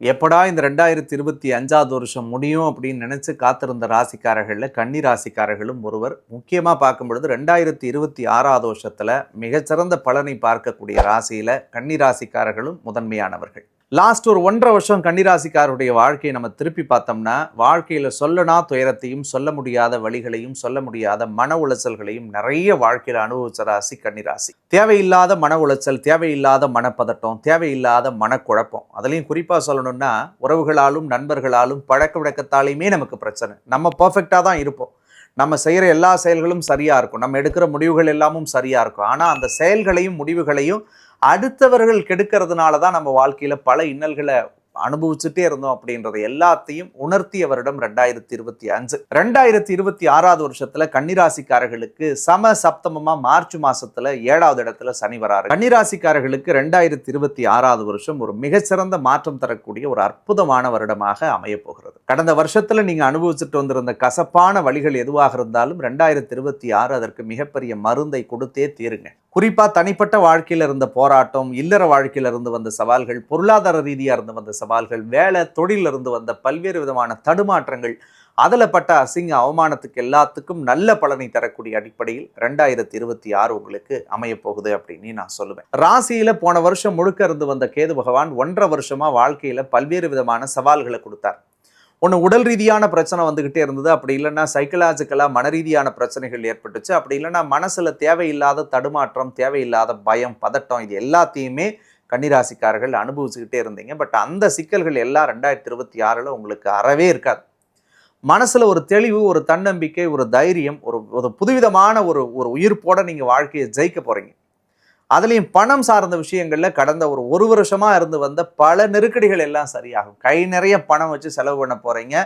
எப்படா இந்த ரெண்டாயிரத்தி இருபத்தி அஞ்சாவது வருஷம் முடியும் அப்படின்னு நினச்சி காத்திருந்த ராசிக்காரர்களில் கன்னி ராசிக்காரர்களும் ஒருவர் முக்கியமாக பார்க்கும் பொழுது ரெண்டாயிரத்தி இருபத்தி ஆறாவது வருஷத்தில் மிகச்சிறந்த பலனை பார்க்கக்கூடிய ராசியில் கன்னி ராசிக்காரர்களும் முதன்மையானவர்கள். லாஸ்ட் ஒரு ஒன்றரை வருஷம் கன்னிராசிக்காருடைய வாழ்க்கையை நம்ம திருப்பி பார்த்தோம்னா வாழ்க்கையில் சொல்லனா துயரத்தையும் சொல்ல முடியாத வழிகளையும் சொல்ல முடியாத மன உளைச்சல்களையும் நிறைய வாழ்க்கையில் அனுபவிச்ச ராசி கன்னிராசி. தேவையில்லாத மன உளைச்சல் தேவையில்லாத மனப்பதட்டம் தேவையில்லாத மனக்குழப்பம். அதுலேயும் குறிப்பாக சொல்லணும்னா உறவுகளாலும் நண்பர்களாலும் பழக்க வழக்கத்தாலையுமே நமக்கு பிரச்சனை. நம்ம பர்ஃபெக்டாக தான் இருப்போம். நம்ம செய்கிற எல்லா செயல்களும் சரியாக இருக்கும். நம்ம எடுக்கிற முடிவுகள் எல்லாமும் சரியாக இருக்கும். ஆனால் அந்த செயல்களையும் முடிவுகளையும் அடுத்தவர்கள் கெடுக்கிறதுனால தான் நம்ம வாழ்க்கையில் பல இன்னல்களை அனுபவிச்சுட்டே இருந்தோம் அப்படின்றத எல்லாத்தையும் உணர்த்திய வருடம் ரெண்டாயிரத்தி இருபத்தி அஞ்சு. ரெண்டாயிரத்தி இருபத்தி ஆறாவது வருஷத்துல கன்னிராசிக்காரர்களுக்கு சம சப்தமமா மார்ச் மாசத்துல ஏழாவது இடத்துல சனி வராரு. கன்னிராசிக்காரர்களுக்கு ரெண்டாயிரத்தி இருபத்தி ஆறாவது வருஷம் ஒரு மிகச்சிறந்த மாற்றம் தரக்கூடிய ஒரு அற்புதமான வருடமாக அமைய போகிறது. கடந்த வருஷத்துல நீங்க அனுபவிச்சுட்டு வந்திருந்த கசப்பான வழிகள் எதுவாக இருந்தாலும் ரெண்டாயிரத்தி இருபத்தி ஆறு அதற்கு மிகப்பெரிய மருந்தை கொடுத்தே தீருங்க. குறிப்பாக தனிப்பட்ட வாழ்க்கையில் இருந்த போராட்டம் இல்லற வாழ்க்கையில இருந்து வந்த சவால்கள் பொருளாதார ரீதியாக இருந்து வந்த சவால்கள் வேலை தொழிலிருந்து வந்த பல்வேறு விதமான தடுமாற்றங்கள் அதில் பட்ட அசிங்க அவமானத்துக்கு எல்லாத்துக்கும் நல்ல பலனை தரக்கூடிய அடிப்படையில் ரெண்டாயிரத்தி இருபத்தி ஆறு உங்களுக்கு அமையப்போகுது அப்படின்னு நான் சொல்லுவேன். ராசியில் போன வருஷம் முழுக்க இருந்து வந்த கேது பகவான் ஒன்றரை வருஷமாக வாழ்க்கையில் பல்வேறு விதமான சவால்களை கொடுத்தார். ஒன்று உடல் ரீதியான பிரச்சனை வந்துக்கிட்டே இருந்தது. அப்படி இல்லைன்னா சைக்கலாஜிக்கலாக மன ரீதியான பிரச்சனைகள் ஏற்பட்டுச்சு. அப்படி இல்லைன்னா மனசில் தேவையில்லாத தடுமாற்றம் தேவையில்லாத பயம் பதட்டம் இது எல்லாத்தையுமே கன்னிராசிக்காரர்கள் அனுபவிச்சுக்கிட்டே இருந்தீங்க. பட் அந்த சிக்கல்கள் எல்லாம் ரெண்டாயிரத்தி இருபத்தி ஆறில் உங்களுக்கு அறவே இருக்காது. மனசில் ஒரு தெளிவு ஒரு தன்னம்பிக்கை ஒரு தைரியம் ஒரு ஒரு புதுவிதமான ஒரு ஒரு உயிர்ப்போட நீங்கள் வாழ்க்கையை ஜெயிக்க போகிறீங்க அதுலேயும் பணம் சார்ந்த விஷயங்களில் கடந்த ஒரு ஒரு வருஷமாக இருந்து வந்த பல நெருக்கடிகள் எல்லாம் சரியாகும். கை நிறைய பணம் வச்சு செலவு பண்ண போகிறீங்க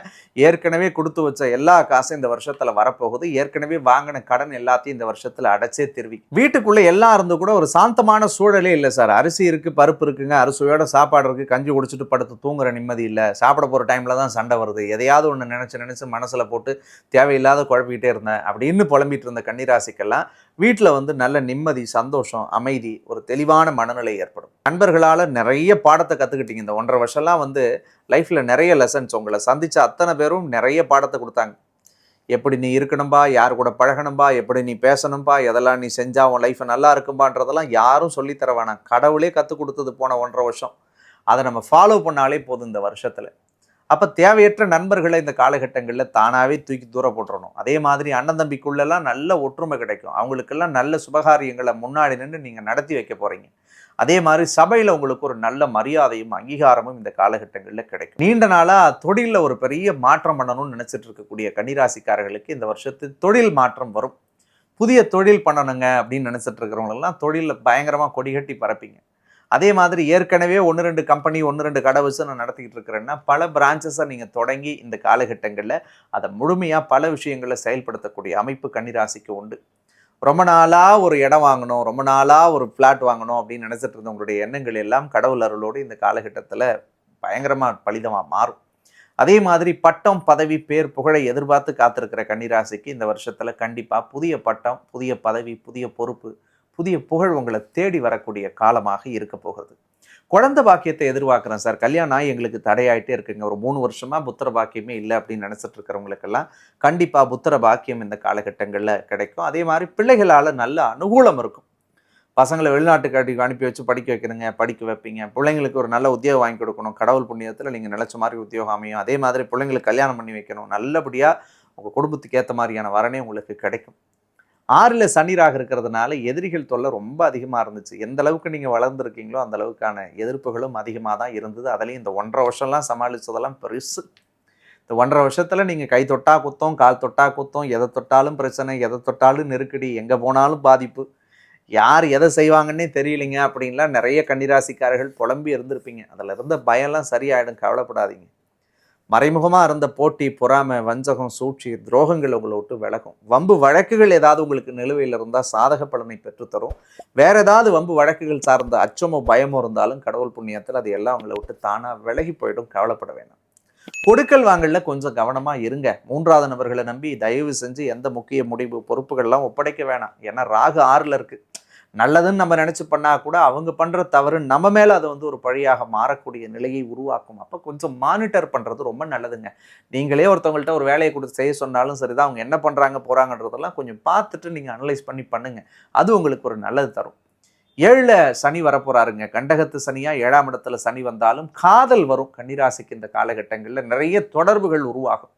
ஏற்கனவே கொடுத்து வச்ச எல்லா காசும் இந்த வருஷத்தில் வரப்போகுது. ஏற்கனவே வாங்கின கடன் எல்லாத்தையும் இந்த வருஷத்தில் அடைச்சே திருவி. வீட்டுக்குள்ளே எல்லாம் இருந்து கூட ஒரு சாந்தமான சூழலே இல்லை சார். அரிசி இருக்குது பருப்பு இருக்குங்க. அரிசியோட சாப்பாடு இருக்குது கஞ்சி குடிச்சிட்டு படுத்து தூங்குற நிம்மதி இல்லை. சாப்பிட போகிற டைமில் தான் சண்டை வருது. எதையாவது ஒன்று நினச்சி நினச்சி மனசில் போட்டு தேவையில்லாத குழப்பிக்கிட்டே இருந்தேன். அப்படின்னு புலம்பிட்டு இருந்த கன்னிராசிக்கெல்லாம் வீட்டில் வந்து நல்ல நிம்மதி சந்தோஷம் அமைதி ஒரு தெளிவான மனநிலை ஏற்படும். நண்பர்களால் நிறைய பாடத்தை கற்றுக்கிட்டீங்க இந்த ஒன்றரை வருஷம்லாம் வந்து லைஃப்பில் நிறைய லெசன்ஸ் உங்களை சந்தித்த அத்தனை பேரும் நிறைய பாடத்தை கொடுத்தாங்க. எப்படி நீ இருக்கணும்பா? யார் கூட பழகணும்பா? எப்படி நீ பேசணும்பா? எதெல்லாம் நீ செஞ்சா உன் லைஃப் நல்லா இருக்கும்பான்றதெல்லாம் யாரும் சொல்லித்தர வேணாம். கடவுளே கற்றுக் கொடுத்தது போன ஒன்றரை வருஷம். அதை நம்ம ஃபாலோ பண்ணாலே போதும் இந்த வருஷத்தில். அப்போ தேவையற்ற நண்பர்களை இந்த காலகட்டங்களில் தானாகவே தூக்கி தூர போட்டுறணும். அதே மாதிரி அண்ணன் தம்பிக்குள்ளெல்லாம் நல்ல ஒற்றுமை கிடைக்கும். அவங்களுக்கெல்லாம் நல்ல சுபகாரியங்களை முன்னாடி நின்று நீங்கள் நடத்தி வைக்க போகிறீங்க அதே மாதிரி சபையில் உங்களுக்கு ஒரு நல்ல மரியாதையும் அங்கீகாரமும் இந்த காலகட்டங்களில் கிடைக்கும். நீண்ட நாளாக தொழிலில் ஒரு பெரிய மாற்றம் பண்ணணும்னு நினச்சிட்டு இருக்கக்கூடிய கன்னிராசிக்காரர்களுக்கு இந்த வருஷத்து தொழில் மாற்றம் வரும். புதிய தொழில் பண்ணணுங்க அப்படின்னு நினச்சிட்டு இருக்கிறவங்களெல்லாம் தொழிலில் பயங்கரமாக கொடிகட்டி பரப்பிங்க. அதே மாதிரி ஏற்கனவே ஒன்று ரெண்டு கம்பெனி ஒன்று ரெண்டு கடை வச்சு நான் நடத்திக்கிட்டு இருக்கிறேன்னா பல பிரான்ச்சஸை நீங்கள் தொடங்கி இந்த காலகட்டங்களில் அதை முழுமையாக பல விஷயங்களை செயல்படுத்தக்கூடிய அமைப்பு கன்னிராசிக்கு உண்டு. ரொம்ப நாளாக ஒரு இடம் வாங்கணும் ரொம்ப நாளாக ஒரு ஃப்ளாட் வாங்கணும் அப்படின்னு நினச்சிட்டு இருந்தவங்களுடைய எண்ணங்கள் எல்லாம் கடவுள் அருளோடு இந்த காலகட்டத்தில் பயங்கரமாக பலிதமாக மாறும். அதே மாதிரி பட்டம் பதவி பேர் புகழை எதிர்பார்த்து காத்திருக்கிற கன்னிராசிக்கு இந்த வருஷத்தில் கண்டிப்பாக புதிய பட்டம் புதிய பதவி புதிய பொறுப்பு புதிய புகழ் உங்களை தேடி வரக்கூடிய காலமாக இருக்க போகிறது. குழந்தை பாக்கியத்தை எதிர்பார்க்குறேன் சார். கல்யாணம் ஆகி எங்களுக்கு தடையாயிட்டே இருக்குங்க. ஒரு மூணு வருஷமாக புத்திர பாக்கியமே இல்லை அப்படின்னு நினச்சிட்டு இருக்கிறவங்களுக்கெல்லாம் கண்டிப்பாக புத்திர பாக்கியம் இந்த காலகட்டங்களில் கிடைக்கும். அதே மாதிரி பிள்ளைகளால் நல்ல அனுகூலம் இருக்கும். பசங்களை வெளிநாட்டுக்கு அடி அனுப்பி வச்சு படிக்க வைக்கிறீங்க படிக்க வைப்பீங்க. பிள்ளைங்களுக்கு ஒரு நல்ல உத்தியோகம் வாங்கி கொடுக்கணும். கடவுள் புண்ணியத்தில் நீங்கள் நினச்ச மாதிரி உத்தியோகம் அமையும். அதே மாதிரி பிள்ளைங்களுக்கு கல்யாணம் பண்ணி வைக்கணும். நல்லபடியாக உங்கள் குடும்பத்துக்கு ஏற்ற மாதிரியான வரனே உங்களுக்கு கிடைக்கும். ஆறில் சனிராக இருக்கிறதுனால எதிரிகள் தொல்லை ரொம்ப அதிகமாக இருந்துச்சு. எந்த அளவுக்கு நீங்கள் வளர்ந்துருக்கீங்களோ அந்த அளவுக்கான எதிர்ப்புகளும் அதிகமாக தான் இருந்தது. அதுலேயும் இந்த ஒன்றரை வருஷம்லாம் சமாளித்ததெல்லாம் பெருசு. இந்த ஒன்றரை வருஷத்தில் நீங்கள் கை தொட்டா குத்தம் கால் தொட்டா குத்தம் எதை தொட்டாலும் பிரச்சனை எதை தொட்டாலும் நெருக்கடி எங்கே போனாலும் பாதிப்பு. யார் எதை செய்வாங்கன்னே தெரியலைங்க அப்படின்லாம் நிறைய கன்னிராசிக்காரர்கள் புலம்பி இருந்திருப்பீங்க. அதில் இருந்த பயம்லாம் சரியாயிடும். கவலைப்படாதீங்க. மறைமுகமாக இருந்த போட்டி பொறாமை வஞ்சகம் சூழ்ச்சி துரோகங்கள் உங்களை விட்டு விலகும். வம்பு வழக்குகள் ஏதாவது உங்களுக்கு நிலுவையில் இருந்தால் சாதக பலனை பெற்றுத்தரும் வேற ஏதாவது வம்பு வழக்குகள் சார்ந்த அச்சமோ பயமோ இருந்தாலும் கடவுள் புண்ணியத்தில் அது எல்லாம் உங்களை விட்டு தானாக விலகி போயிடும். கவலைப்பட வேண்டாம் கொடுக்கல் வாங்கல கொஞ்சம் கவனமாக இருங்க. மூன்றாவது நபர்களை நம்பி தயவு செஞ்சு எந்த முக்கிய முடிவு பொறுப்புகள்லாம் ஒப்படைக்க வேணாம். ஏன்னா ராகு ஆறில் இருக்குது நல்லதுன்னு நம்ம நினச்சி பண்ணால் கூட அவங்க பண்ணுற தவறு நம்ம மேலே அது வந்து ஒரு பழியாக மாறக்கூடிய நிலையை உருவாக்கும். அப்போ கொஞ்சம் மானிட்டர் பண்ணுறது ரொம்ப நல்லதுங்க. நீங்களே ஒருத்தவங்கள்ட்ட ஒரு வேலையை கொடுத்து செய்ய சொன்னாலும் சரிதான் அவங்க என்ன பண்ணுறாங்க போகிறாங்கன்றதெல்லாம் கொஞ்சம் பார்த்துட்டு நீங்கள் அனலைஸ் பண்ணி பண்ணுங்கள் அது உங்களுக்கு ஒரு நல்லது தரும். ஏழில் சனி வரப்போகிறாருங்க கண்டகத்து சனியாக ஏழாம் இடத்துல சனி வந்தாலும் காதல் வரும். கன்னிராசிக்கு இந்த காலகட்டங்களில் நிறைய தொடர்புகள் உருவாகும்.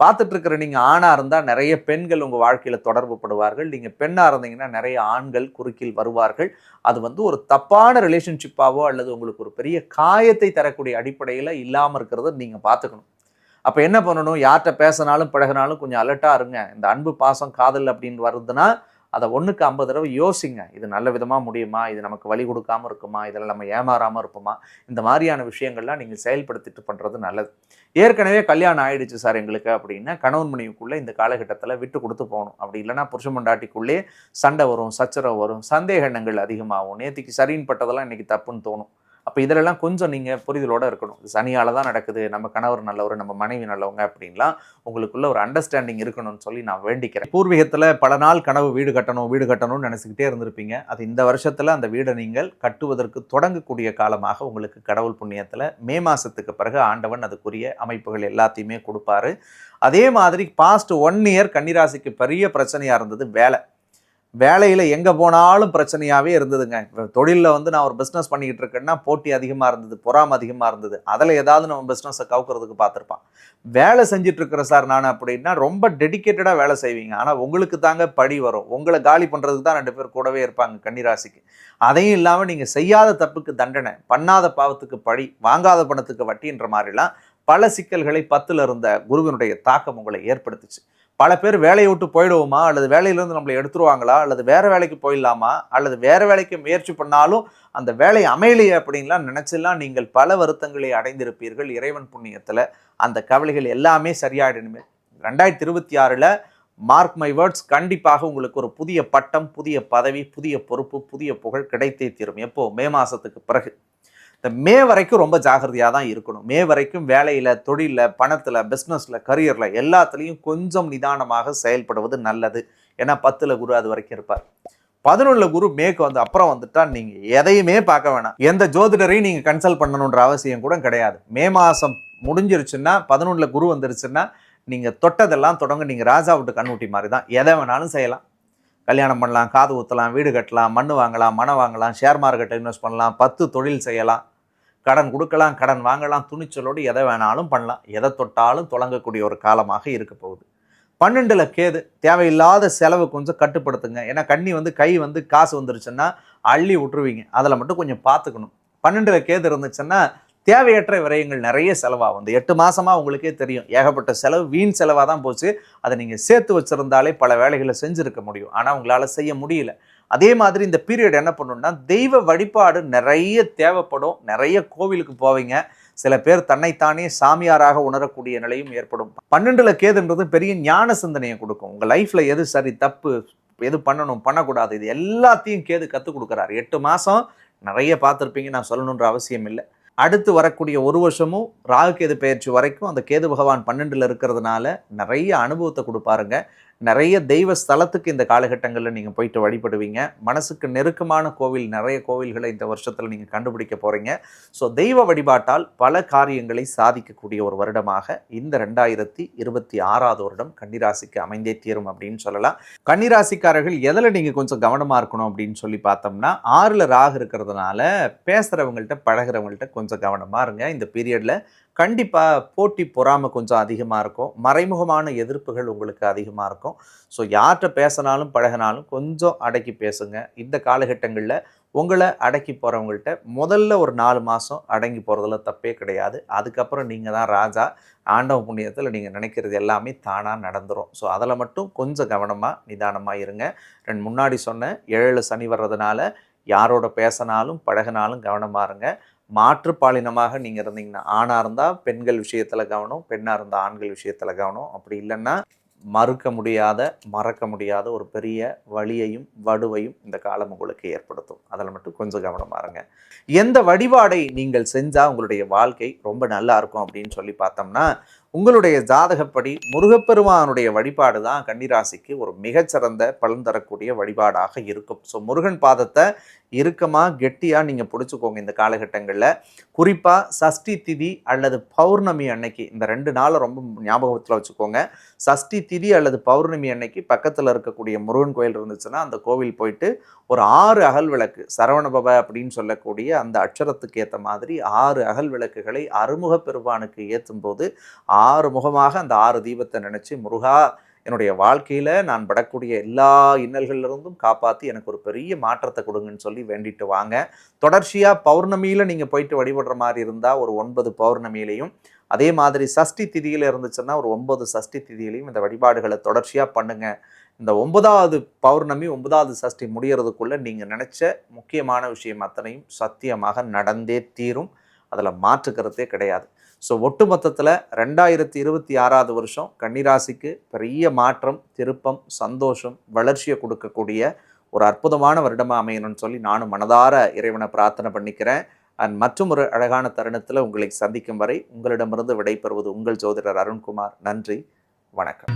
பார்த்துட்டு இருக்கிற நீங்கள் ஆணாக இருந்தால் நிறைய பெண்கள் உங்கள் வாழ்க்கையில் தொடர்பு படுவார்கள் நீங்கள் பெண்ணாக இருந்தீங்கன்னா நிறைய ஆண்கள் குறுக்கில் வருவார்கள். அது வந்து ஒரு தப்பான ரிலேஷன்ஷிப்பாவோ அல்லது உங்களுக்கு ஒரு பெரிய காயத்தை தரக்கூடிய அடிப்படையில் இல்லாமல் இருக்கிறத நீங்கள் பார்த்துக்கணும். அப்போ என்ன பண்ணணும்? யார்கிட்ட பேசினாலும் பழகினாலும் கொஞ்சம் அலர்ட்டாக இருங்க. இந்த அன்பு பாசம் காதல் அப்படின்னு வருதுன்னா அதை ஒன்றுக்கு ஐம்பது தடவை யோசிங்க. இது நல்ல விதமாக முடியுமா? இது நமக்கு வழி கொடுக்காம இருக்குமா? இதில் நம்ம ஏமாறாமல் இருப்போமா? இந்த மாதிரியான விஷயங்கள்லாம் நீங்கள் செயல்படுத்திட்டு பண்ணுறது நல்லது. ஏற்கனவே கல்யாணம் ஆயிடுச்சு சார் எங்களுக்கு அப்படின்னா கணவன் மனைவிக்குள்ளே இந்த காலகட்டத்தில் விட்டு கொடுத்து போகணும். அப்படி இல்லைன்னா புருஷன் பொண்டாட்டிக்குள்ளே சண்டை வரும் சச்சரவு வரும் சந்தேக எண்ணங்கள் அதிகமாகும். நேற்றுக்கு சரின்னு பட்டதெல்லாம் இன்றைக்கி தப்புன்னு தோணும். அப்போ இதிலெல்லாம் கொஞ்சம் நீங்கள் புரிதலோடு இருக்கணும். சனியால் தான் நடக்குது. நம்ம கணவர் நல்லவர் நம்ம மனைவி நல்லவங்க அப்படின்லாம் உங்களுக்குள்ள ஒரு அண்டர்ஸ்டாண்டிங் இருக்கணும்னு சொல்லி நான் வேண்டிக்கிறேன். பூர்வீகத்தில் பல நாள் கனவு வீடு கட்டணும் வீடு கட்டணும்னு நினச்சிக்கிட்டே இருந்திருப்பீங்க. அது இந்த வருஷத்தில் அந்த வீடை நீங்கள் கட்டுவதற்கு தொடங்கக்கூடிய காலமாக உங்களுக்கு கடவுள் புண்ணியத்தில் மே மாதத்துக்கு பிறகு ஆண்டவன் அதுக்குரிய அமைப்புகள் எல்லாத்தையுமே கொடுப்பாரு. அதே மாதிரி பாஸ்ட் ஒன் இயர் கன்னிராசிக்கு பெரிய பிரச்சனையாக இருந்தது வேலை. வேலையில் எங்கே போனாலும் பிரச்சனையாகவே இருந்ததுங்க. தொழிலில் வந்து நான் ஒரு பிஸ்னஸ் பண்ணிக்கிட்டு இருக்கேன்னா போட்டி அதிகமாக இருந்தது பொறாம அதிகமாக இருந்தது. அதில் ஏதாவது நம்ம பிஸ்னஸை கவுக்கிறதுக்கு பார்த்துருப்பான். வேலை செஞ்சுட்டு சார் நான் அப்படின்னா ரொம்ப டெடிக்கேட்டடாக வேலை செய்வீங்க. ஆனால் உங்களுக்கு தாங்க படி வரும். உங்களை காலி பண்ணுறதுக்கு தான் ரெண்டு பேர் கூடவே இருப்பாங்க கன்னிராசிக்கு. அதையும் இல்லாமல் நீங்கள் செய்யாத தப்புக்கு தண்டனை பண்ணாத பாவத்துக்கு பழி வாங்காத பணத்துக்கு வட்டின்ற மாதிரிலாம் பல சிக்கல்களை பத்தில் இருந்த குருவினுடைய தாக்கம் உங்களை ஏற்படுத்துச்சு. பல பேர் வேலையை விட்டு போயிடுவோமா? அல்லது வேலையிலேருந்து நம்மளை எடுத்துருவாங்களா? அல்லது வேறு வேலைக்கு போயிடலாமா? அல்லது வேறு வேலைக்கு முயற்சி பண்ணாலும் அந்த வேலை அமையலையே அப்படின்லாம் நினச்செல்லாம் நீங்கள் பல வருத்தங்களை அடைந்திருப்பீர்கள் இறைவன் புண்ணியத்தில். அந்த கவலைகள் எல்லாமே சரியாயிடணுமே. ரெண்டாயிரத்தி இருபத்தி ஆறில் மார்க் மை வேர்ட்ஸ் கண்டிப்பாக உங்களுக்கு ஒரு புதிய பட்டம் புதிய பதவி புதிய பொறுப்பு புதிய புகழ் கிடைத்தே தீரும். எப்போ? மே மாதத்துக்கு பிறகு. இந்த மே வரைக்கும் ரொம்ப ஜாகிரதையாக தான் இருக்கணும். மே வரைக்கும் வேலையில் தொழிலில் பணத்தில் பிஸ்னஸில் கரியரில் எல்லாத்துலேயும் கொஞ்சம் நிதானமாக செயல்படுவது நல்லது. ஏன்னா பத்தில் குரு அது வரைக்கும் இருப்பார். பதினொன்றில் குரு மேக்கு வந்து அப்புறம் வந்துட்டா நீங்கள் எதையுமே பார்க்க வேணாம். எந்த ஜோதிடரையும் நீங்கள் கன்சல்ட் பண்ணணுன்ற அவசியம் கூட கிடையாது. மே மாதம் முடிஞ்சிருச்சுன்னா பதினொன்றில் குரு வந்துருச்சுன்னா நீங்கள் தொட்டதெல்லாம் தொடங்க நீங்கள் ராஜா விட்டு கண்ணுட்டி மாதிரி தான். எதை வேணாலும் செய்யலாம். கல்யாணம் பண்ணலாம் காது ஊற்றலாம் வீடு கட்டலாம் மண் வாங்கலாம் மனை வாங்கலாம் ஷேர் மார்க்கெட்டை இன்வெஸ்ட் பண்ணலாம் பத்து தொழில் செய்யலாம். கடன் கொடுக்கலாம் கடன் வாங்கலாம் துணிச்சலோடு எதை வேணாலும் பண்ணலாம். எதை தொட்டாலும் தொடங்கக்கூடிய ஒரு காலமாக இருக்க போகுது. பன்னெண்டில் கேது தேவையில்லாத செலவு கொஞ்சம் கட்டுப்படுத்துங்க. ஏன்னா கண்ணி வந்து கை வந்து காசு வந்துருச்சுன்னா அள்ளி விட்டுருவீங்க. அதில் மட்டும் கொஞ்சம் பார்த்துக்கணும். பன்னெண்டில் கேது இருந்துச்சுன்னா தேவையற்ற விரயங்கள் நிறைய செலவாகும். இந்த எட்டு மாதமாக உங்களுக்கே தெரியும். ஏகப்பட்ட செலவு வீண் செலவாக தான் போச்சு. அதை நீங்கள் சேர்த்து வச்சுருந்தாலே பல வேலைகளை செஞ்சுருக்க முடியும். ஆனால் உங்களால் செய்ய முடியல. அதே மாதிரி இந்த பீரியட் என்ன பண்ணணும்னா தெய்வ வழிபாடு நிறைய தேவைப்படும். நிறைய கோவிலுக்கு போவீங்க. சில பேர் தன்னைத்தானே சாமியாராக உணரக்கூடிய நிலையும் ஏற்படும். பன்னெண்டுல கேதுன்றது பெரிய ஞான சிந்தனையை கொடுக்கும். உங்கள் லைஃப்பில் எது சரி தப்பு எது பண்ணணும் பண்ணக்கூடாது இது எல்லாத்தையும் கேது கற்றுக் கொடுக்குறாரு. எட்டு மாதம் நிறைய பார்த்துருப்பீங்க நான் சொல்லணுன்ற அவசியம் இல்லை. அடுத்து வரக்கூடிய ஒரு வருஷமும் ராகு கேது பயிற்சி வரைக்கும் அந்த கேது பகவான் பன்னெண்டில் இருக்கிறதுனால நிறைய அனுபவத்தை கொடுப்பாருங்க. நிறைய தெய்வ ஸ்தலத்துக்கு இந்த காலகட்டங்களில் நீங்கள் போயிட்டு வழிபடுவீங்க. மனசுக்கு நெருக்கமான கோவில் நிறைய கோவில்களை இந்த வருஷத்தில் நீங்கள் கண்டுபிடிக்க போகிறீங்க ஸோ தெய்வ வழிபாட்டால் பல காரியங்களை சாதிக்கக்கூடிய ஒரு வருடமாக இந்த ரெண்டாயிரத்தி இருபத்தி ஆறாவது வருடம் கன்னிராசிக்கு அமைந்தே தீரும் அப்படின்னு சொல்லலாம். கன்னிராசிக்காரர்கள் எதில் நீங்கள் கொஞ்சம் கவனமாக இருக்கணும் அப்படின்னு சொல்லி பார்த்தோம்னா ஆறில் ராகு இருக்கிறதுனால பேசுகிறவங்கள்ட்ட பழகிறவங்கள்ட்ட கொஞ்சம் கவனமாக இருங்க. இந்த பீரியடில் கண்டிப்பாக போட்டி பொறாமை கொஞ்சம் அதிகமாக இருக்கும். மறைமுகமான எதிர்ப்புகள் உங்களுக்கு அதிகமாக இருக்கும். ஸோ யார்கிட்ட பேசினாலும் பழகினாலும் கொஞ்சம் அடக்கி பேசுங்க. இந்த காலகட்டங்களில் உங்களை அடக்கி போகிறவங்கள்ட்ட முதல்ல ஒரு நாலு மாதம் அடங்கி போகிறதுல தப்பே கிடையாது. அதுக்கப்புறம் நீங்கள் தான் ராஜா. ஆண்டவ புண்ணியத்தில் நீங்கள் நினைக்கிறது எல்லாமே தானாக நடந்துடும் ஸோ அதில் மட்டும் கொஞ்சம் கவனமாக நிதானமாக இருங்க. ரெண்டு முன்னாடி சொன்ன ஏழு சனி வர்றதுனால யாரோட பேசினாலும் பழகினாலும் கவனமாக இருங்க. மாற்றுப்பாலினமாக நீங்கள் இருந்தீங்கன்னா ஆணாக இருந்தால் பெண்கள் விஷயத்தில் கவனம் பெண்ணாக இருந்தால் ஆண்கள் விஷயத்தில் கவனம். அப்படி இல்லைன்னா மறுக்க முடியாத மறக்க முடியாத ஒரு பெரிய வழியையும் வடுவையும் இந்த காலம் உங்களுக்கு ஏற்படுத்தும். அதில் மட்டும் கொஞ்சம் கவனமாக இருங்க. எந்த வழிபாடை நீங்கள் செஞ்சால் உங்களுடைய வாழ்க்கை ரொம்ப நல்லா இருக்கும் அப்படின்னு சொல்லி பார்த்தோம்னா உங்களுடைய ஜாதகப்படி முருகப்பெருமானுடைய வழிபாடு தான் கன்னிராசிக்கு ஒரு மிகச்சிறந்த பலன் தரக்கூடிய வழிபாடாக இருக்கும். ஸோ முருகன் பாதத்தை இறுக்கமாக கெட்டியாக நீங்கள் பிடிச்சிக்கோங்க இந்த காலகட்டங்களில். குறிப்பாக சஷ்டி திதி அல்லது பௌர்ணமி அன்னைக்கு இந்த ரெண்டு நாளை ரொம்ப ஞாபகத்தில் வச்சுக்கோங்க. சஷ்டி திதி அல்லது பௌர்ணமி அன்னைக்கு பக்கத்தில் இருக்கக்கூடிய முருகன் கோயில் இருந்துச்சுன்னா அந்த கோவில் போயிட்டு ஒரு ஆறு அகல் விளக்கு சரவணபவ அப்படின்னு சொல்லக்கூடிய அந்த அட்சரத்துக்கு ஏற்ற மாதிரி ஆறு அகல் விளக்குகளை அறுமுக பெருமானுக்கு ஏற்றும் போது ஆறு முகமாக அந்த ஆறு தீபத்தை நினச்சி முருகா என்னுடைய வாழ்க்கையில் நான் படக்கூடிய எல்லா இன்னல்கள்லேருந்தும் காப்பாற்றி எனக்கு ஒரு பெரிய மாற்றத்தை கொடுங்கன்னு சொல்லி வேண்டிட்டு வாங்க. தொடர்ச்சியாக பௌர்ணமியில் நீங்கள் போயிட்டு வழிபடுற மாதிரி இருந்தால் ஒரு ஒன்பது பௌர்ணமியிலையும் அதே மாதிரி சஷ்டி திதியில் இருந்துச்சுன்னா ஒரு ஒன்பது சஷ்டி திதியிலையும் இந்த வழிபாடுகளை தொடர்ச்சியாக பண்ணுங்கள் இந்த ஒன்பதாவது பௌர்ணமி ஒன்பதாவது சஷ்டி முடியறதுக்குள்ளே நீங்கள் நினச்ச முக்கியமான விஷயம் அத்தனையும் சத்தியமாக நடந்தே தீரும். அதில் மாற்றுக்கிறதே கிடையாது. ஸோ ஒட்டுமொத்தத்தில் ரெண்டாயிரத்தி இருபத்தி ஆறாவது வருஷம் கன்னிராசிக்கு பெரிய மாற்றம் திருப்பம் சந்தோஷம் வளர்ச்சியை கொடுக்கக்கூடிய ஒரு அற்புதமான வருடமாக அமையணும்னு சொல்லி நானும் மனதார இறைவனை பிரார்த்தனை பண்ணிக்கிறேன். அண்ட் மற்றும் ஒரு அழகான தருணத்தில் உங்களை சந்திக்கும் வரை உங்களிடமிருந்து விடைபெறுவது உங்கள் ஜோதிடர் அருண்குமார். நன்றி வணக்கம்.